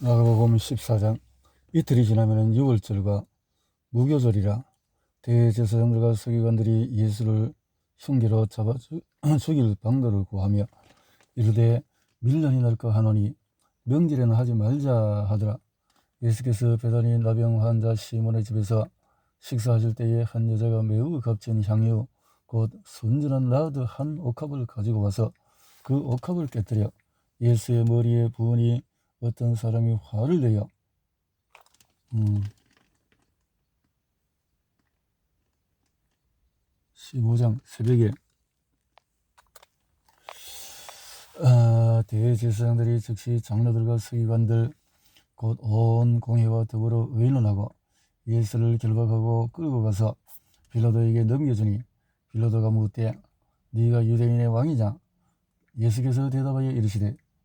마가복음 14장 이틀이 지나면 6월절과 무교절이라 대제사장들과 서기관들이 예수를 흉계로 잡아 죽- 죽일 방도를 구하며 이르되 밀련이 날까 하노니 명절에는 하지 말자 하더라. 예수께서 베다니 나병 환자 시몬의 집에서 식사하실 때에 한 여자가 매우 값진 향유 곧 순전한 라드 한 옥합을 가지고 와서 그 옥합을 깨뜨려 예수의 머리에 부으니 어떤 사람이 화를 내어 음, 15장 새벽에. 아, 대제사장들이 즉시 장로들과 서기관들 곧 온 공회와 더불어 의논하고 예수를 결박하고 끌고 가서 빌라도에게 넘겨주니 빌라도가 묻되 네가 유대인의 왕이냐? 예수께서 대답하여 이르시되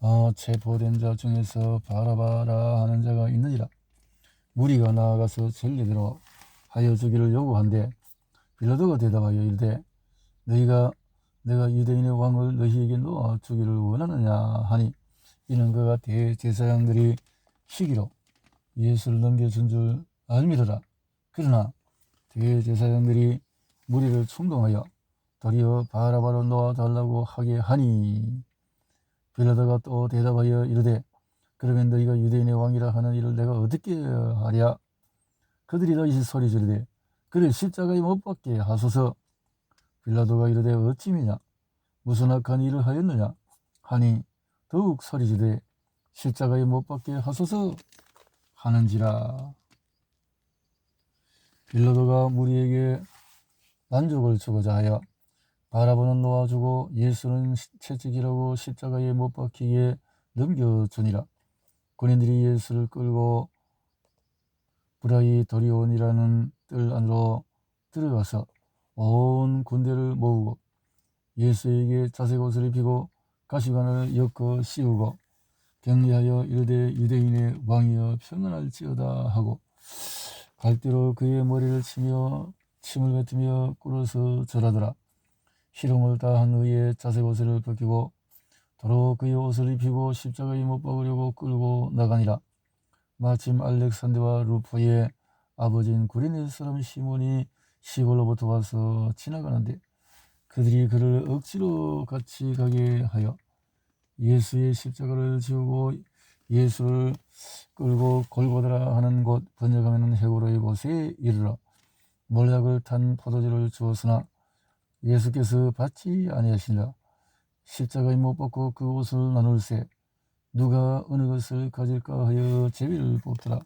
어, 체포된 자 중에서 바라바라 하는 자가 있느니라. 무리가 나아가서 전례대로 하여 주기를 요구한데 빌라도가 대답하여 이르되 너희가 내가 유대인의 왕을 너희에게 놓아 주기를 원하느냐 하니 이는 그가 대제사장들이 시기로 예수를 넘겨준 줄 알미더라. 그러나 대제사장들이 무리를 충동하여 도리어 바라바로 놓아달라고 하게 하니 빌라도가 또 대답하여 이르되 그러면 너희가 유대인의 왕이라 하는 일을 내가 어떻게 하랴? 그들이 다시 소리 지르되 그를 십자가에 못 박게 하소서. 빌라도가 이르되 어찌미냐? 무슨 악한 일을 하였느냐? 하니 더욱 소리 지르되 십자가에 못 박게 하소서 하는지라. 빌라도가 무리에게 만족을 주고자 하여 바라보는 놓아주고 예수는 채찍이라고 십자가에 못 박히게 넘겨주니라. 군인들이 예수를 끌고 브라이 도리온이라는 뜰 안으로 들어가서 온 군대를 모으고 예수에게 자색 옷을 입히고 가시관을 엮어 씌우고 격리하여 이르되 유대인의 왕이여 평안할지어다 하고 갈대로 그의 머리를 치며 침을 뱉으며 꿇어서 절하더라. 희롱을 다한 후에 자색 옷을 벗기고 도로 그의 옷을 입히고 십자가에 못 박으려고 끌고 나가니라. 마침 알렉산드와 루포의 아버지인 구레네 사람 시몬이 시골로부터 와서 지나가는데 그들이 그를 억지로 같이 가게 하여 예수의 십자가를 지우고 예수를 끌고 골고다라 하는 곳 번역하면 헤브로의 곳에 이르러 몰약을 탄 포도주를 주었으나 예수께서 받지 아니하시니라 십자가에 못 박고 그 옷을 나눌세 누가 어느 것을 가질까 하여 제비를 뽑더라.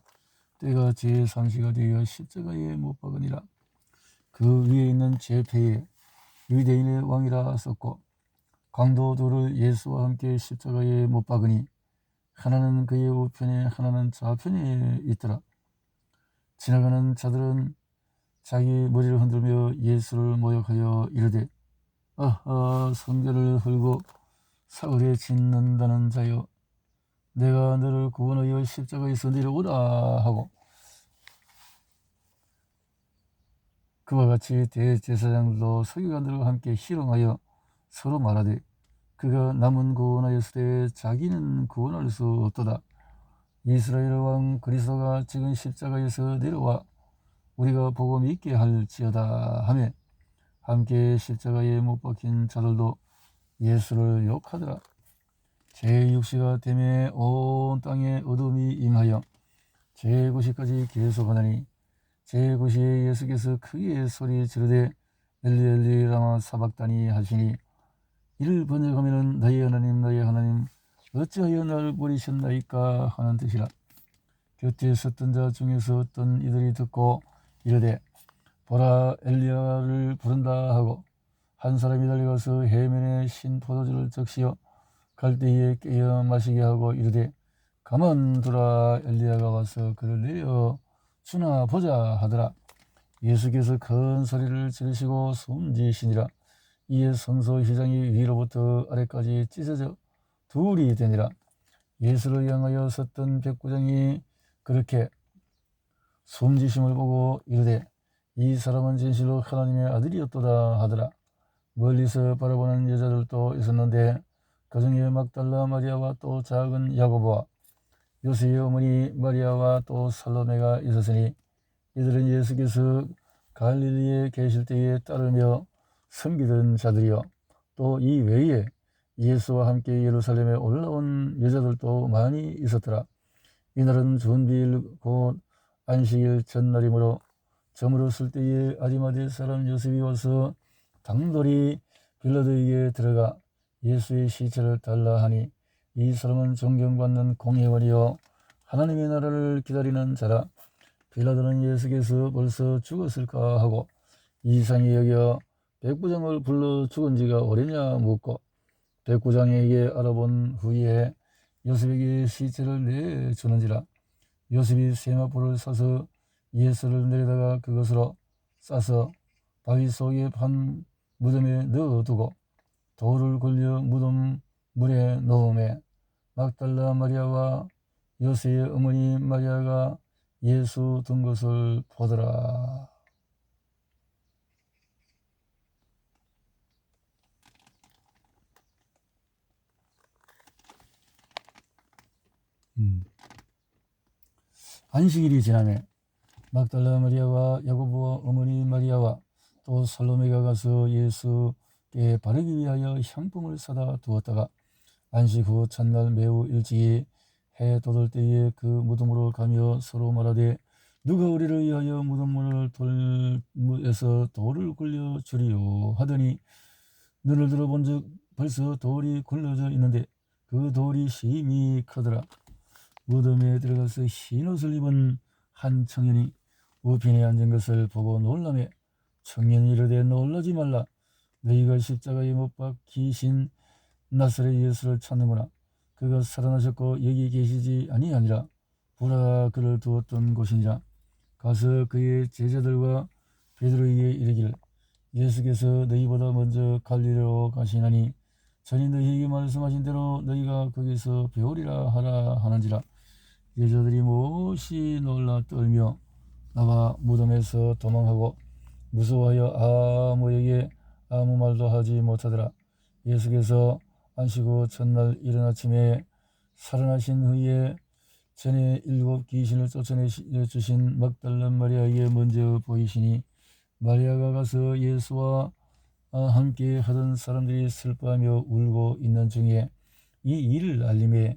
때가 제3시가 되어 십자가에 못 박으니라. 그 위에 있는 제패에 유대인의 왕이라 썼고 강도들을 예수와 함께 십자가에 못 박으니 하나는 그의 우편에 하나는 좌편에 있더라. 지나가는 자들은 자기 머리를 흔들며 예수를 모욕하여 이르되 아하 성결을 헐고 사흘에 짓는다는 자여 내가 너를 구원하여 십자가에서 내려오라 하고 그와 같이 대제사장들도 서기관들과 함께 희롱하여 서로 말하되 그가 남은 구원하였으되 자기는 구원할 수 없도다. 이스라엘 왕 그리스도가 지금 십자가에서 내려와 우리가 복음 있게 할지어다 하며 함께 십자가에 못 박힌 자들도 예수를 욕하더라. 제6시가 되매 온 땅에 어둠이 임하여 제9시까지 계속하더니 제9시에 예수께서 크게 소리 지르되 엘리 엘리 라마 사박다니 하시니 이를 번역하면 너희 하나님 너희 하나님 어찌하여 나를 버리셨나이까 하는 뜻이라 곁에 섰던 자 중에서 어떤 이들이 듣고 이르되 보라 엘리야를 부른다 하고 한 사람이 달려가서 해면에 신 포도주를 적시어 갈대에 깨어 마시게 하고 이르되 가만두라 엘리야가 와서 그를 내려 주나 보자 하더라. 예수께서 큰 소리를 지르시고 숨지시니라. 이에 성소 휘장이 위로부터 아래까지 찢어져 둘이 되니라. 예수를 향하여 섰던 백부장이 그렇게 숨지심을 보고 이르되 이 사람은 진실로 하나님의 아들이었도다 하더라. 멀리서 바라보는 여자들도 있었는데 그 중에 막달라 마리아와 또 작은 야고보와 요새의 어머니 마리아와 또 살로메가 있었으니 이들은 예수께서 갈릴리에 계실 때에 따르며 섬기던 자들이요 또 이 외에 예수와 함께 예루살렘에 올라온 여자들도 많이 있었더라. 이날은 준비일 곧 안식일 전날이므로 점으로 쓸 때에 아리마대 사람 요셉이 와서 당돌이 빌라도에게 들어가 예수의 시체를 달라 하니 이 사람은 존경받는 공회원이요 하나님의 나라를 기다리는 자라. 빌라도는 예수께서 벌써 죽었을까 하고 이상히 여겨 백부장을 불러 죽은 지가 오래냐 묻고 백부장에게 알아본 후에 요셉에게 시체를 내주는지라 요셉이 세마포를 사서 예수를 내려다가 그것으로 싸서 바위 속에 판 무덤에 넣어두고 돌을 굴려 무덤 물에 넣음에 막달라 마리아와 요새의 어머니 마리아가 예수 든 것을 보더라. 음. 안식일이 지나매 막달라 마리아와 야고보와 어머니 마리아와 또 살로메가 가서 예수께 바르기 위하여 향품을 사다 두었다가 안식 후 첫날 매우 일찍이 해 돋을 때에 그 무덤으로 가며 서로 말하되 누가 우리를 위하여 무덤문을 돌에서 돌을 굴려 주리요? 하더니 눈을 들어본즉 벌써 돌이 굴려져 있는데 그 돌이 심히 크더라 무덤에 들어가서 흰 옷을 입은 한 청년이 우편에 앉은 것을 보고 놀라매 청년이 이르되 놀라지 말라. 너희가 십자가에 못 박히신 나사렛 예수를 찾는구나. 그가 살아나셨고 여기 계시지 아니하니라. 보라 그를 두었던 곳이니라. 가서 그의 제자들과 베드로에게 이르기를 예수께서 너희보다 먼저 갈리로 가시나니 전이 너희에게 말씀하신 대로 너희가 거기서 배우리라 하라 하는지라 여자들이 몹시 놀라 떨며 나가 무덤에서 도망하고 무서워하여 아무에게 아무 말도 하지 못하더라. 예수께서 안시고 첫날 이른 아침에 살아나신 후에 전에 일곱 귀신을 쫓아내주신 막달란 마리아에게 먼저 보이시니 마리아가 가서 예수와 함께 하던 사람들이 슬퍼하며 울고 있는 중에 이 일을 알림에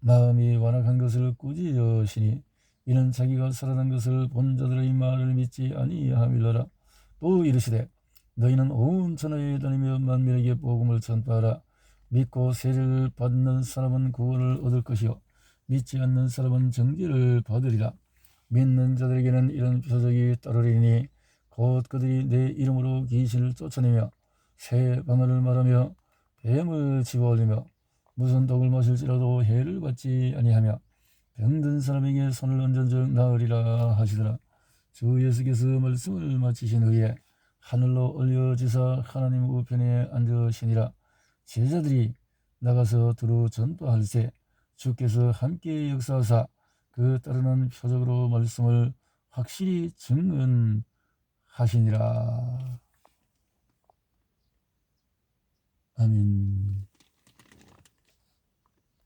마음이 완악한 것을 꾸짖으시니 이는 자기가 살아난 것을 본 자들의 말을 믿지 아니함일러라. 또 이르시되 너희는 온 천하에 다니며 만민에게 복음을 전파하라. 믿고 세례를 받는 사람은 구원을 얻을 것이요 믿지 않는 사람은 정죄를 받으리라. 믿는 자들에게는 이런 표적이 따르리니 곧 그들이 내 이름으로 귀신을 쫓아내며 새 방언을 말하며 뱀을 집어올리며 무슨 독을 마실지라도 해를 받지 아니하며 병든 사람에게 손을 얹은즉 나으리라 하시더라. 주 예수께서 말씀을 마치신 후에 하늘로 올려지사 하나님 우편에 앉으시니라. 제자들이 나가서 두루 전파할세 주께서 함께 역사하사 그 따르는 표적으로 말씀을 확실히 증언하시니라. 아멘.